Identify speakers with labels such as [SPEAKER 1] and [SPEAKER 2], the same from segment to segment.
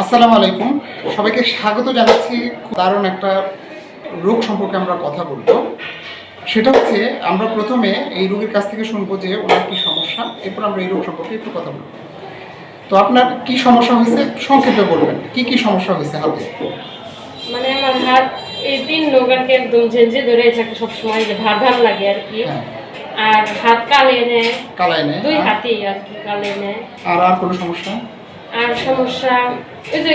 [SPEAKER 1] আসসালামু আলাইকুম। সবাইকে স্বাগত জানাচ্ছি। দারুণ একটা রোগ সম্পর্কে আমরা কথা বলব। সেটা হচ্ছে আমরা প্রথমে এই রোগীর কাছ থেকে শুনব যে ওনার কি সমস্যা। এরপর আমরা এই রোগ সম্পর্কে একটু কথা বলব। তো আপনার কি সমস্যা হয়েছে? সংক্ষেপে বলবেন কি কি সমস্যা হয়েছে হাতে?
[SPEAKER 2] মানে আমার হাত এই তিন নৌকাকে একদম ঝেঞ্ঝে ধরে থাকে সবসময় যে ভার ভার লাগে আর কি।
[SPEAKER 1] হ্যাঁ।
[SPEAKER 2] আর হাত কালে নেয়
[SPEAKER 1] কালাই নেই
[SPEAKER 2] দুই হাতেই আর কি কালে নেয়
[SPEAKER 1] আর আর কোনো সমস্যা?
[SPEAKER 2] আর সমস্যা ওই যে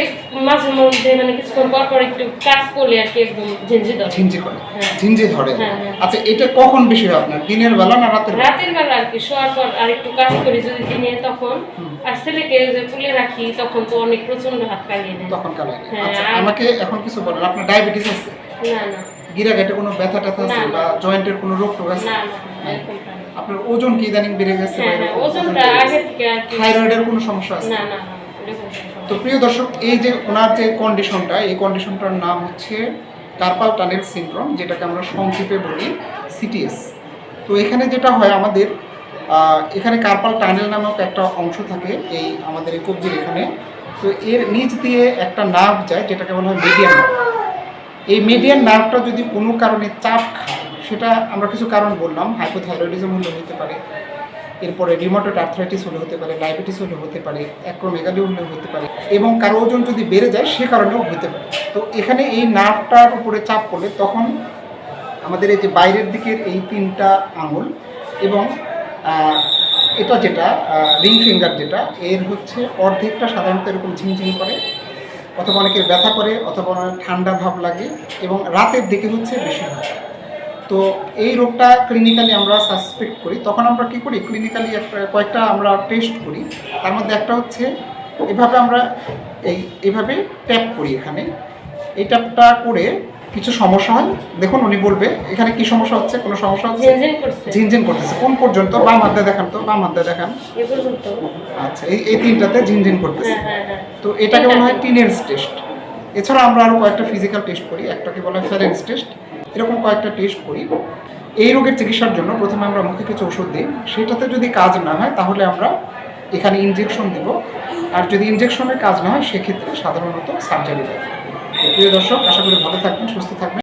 [SPEAKER 2] মাঝে মধ্যে মানে কিছুক্ষণ পর পর একটু কাজ করলে আর কি একদম ঝেঞ্ঝে ধরে।
[SPEAKER 1] ঝিঞ্জি করে।
[SPEAKER 2] হ্যাঁ।
[SPEAKER 1] ঝিঞ্জি ধরে।
[SPEAKER 2] হ্যাঁ, হ্যাঁ।
[SPEAKER 1] আচ্ছা এটা কখন বেশি হয় আপনার? দিনের বেলা না রাতের বেলা?
[SPEAKER 2] রাতের বেলা আর কি শোয়ার পর আর একটু কাজ করি যদি দিনে তখন। আর ছেলেকে যে তুলে রাখি তখন তো অনেক প্রচণ্ড হাত কালিয়ে নেয়
[SPEAKER 1] তখন
[SPEAKER 2] হ্যাঁ,
[SPEAKER 1] আচ্ছা আমাকে এখন কিছু বলেন। আপনার ডায়াবেটিস আছে?
[SPEAKER 2] না না।
[SPEAKER 1] গিরা গেটে কোনো ব্যথা ট্যাথা আছে। বা জয়েন্টের কোনো রোগ টোগ আছে?
[SPEAKER 2] না না।
[SPEAKER 1] আপনার ওজন কি ইদানিং বেড়ে গেছে?
[SPEAKER 2] ওজনটা আগে থেকে
[SPEAKER 1] থাইরয়েডের কোনো সমস্যা আছে?
[SPEAKER 2] না না।
[SPEAKER 1] তো প্রিয় দর্শক, এই যে ওনার যে কন্ডিশনটা এই কন্ডিশনটার নাম হচ্ছে কার্পাল টানেল সিনড্রোম যেটাকে আমরা সংক্ষেপে বলি সিটিএস তো এখানে যেটা হয় আমাদের এখানে কার্পাল টানেল নামক একটা অংশ থাকে এই আমাদের এই কবজির এখানে। তো এর নিচ দিয়ে একটা নার্ভ যায়, যেটাকে বলা হয় নার্ভ এই মিডিয়ান নার্ভটা যদি কোনো কারণে চাপ খায়, সেটা আমরা কিছু কারণ বললাম হাইপোথাইরয়েডিজম হলে হতে পারে। এরপরে রিমোটেড আর্থ্রাইটিস হলে হতে পারে ডায়াবেটিস হলে হতে পারে অ্যাক্রোমেগালি হলে হতে পারে এবং কারও ওজন যদি বেড়ে যায় সে কারণেও হতে পারে। তো এখানে এই নার্ভটার উপরে চাপ পড়লে তখন আমাদের এই যে বাইরের দিকের এই তিনটা আঙুল এবং এটা যেটা রিং ফিঙ্গার যেটা, এর হচ্ছে অর্ধেকটা সাধারণত এরকম ঝিমঝিম করে অথবা অনেকের ব্যথা করে অথবা ঠান্ডা ভাব লাগে এবং রাতের দিকে হচ্ছে বেশি হয় তো এই রোগটা ক্লিনিক্যালি আমরা সাসপেক্ট করি। তখন আমরা কি করি? ক্লিনিক্যালি একটা কয়েকটা আমরা টেস্ট করি। তার মধ্যে একটা হচ্ছে এভাবে আমরা এই এভাবে ট্যাপ করি এখানে। এই ট্যাপটা করে কিছু সমস্যা হয়। দেখুন উনি বলবে এখানে কি সমস্যা হচ্ছে? কোনো সমস্যা হচ্ছে?
[SPEAKER 2] ঝিনঝিন
[SPEAKER 1] করতেছে। কোন পর্যন্ত? বাম হাতে দেখান তো বাম হাতে দেখান। আচ্ছা এই এই তিনটাতে ঝিনঝিন করতেছে।
[SPEAKER 2] হ্যাঁ হ্যাঁ হ্যাঁ।
[SPEAKER 1] তো এটাকে বলা হয় টিনেলস টেস্ট এছাড়া আমরা আরও কয়েকটা ফিজিক্যাল টেস্ট করি। একটাকে বলা হয় ফ্যারেন্স টেস্ট এরকম কয়েকটা টেস্ট করি। এই রোগের চিকিৎসার জন্য প্রথমে আমরা মুখে কিছু ওষুধ দিই। সেটাতে যদি কাজ না হয়, তাহলে আমরা এখানে ইনজেকশন দেব। আর যদি ইনজেকশনের কাজ না হয়, সেক্ষেত্রে সাধারণত সার্জারি দেয় প্রিয় দর্শক, আশা করি ভালো থাকবেন, সুস্থ থাকবেন।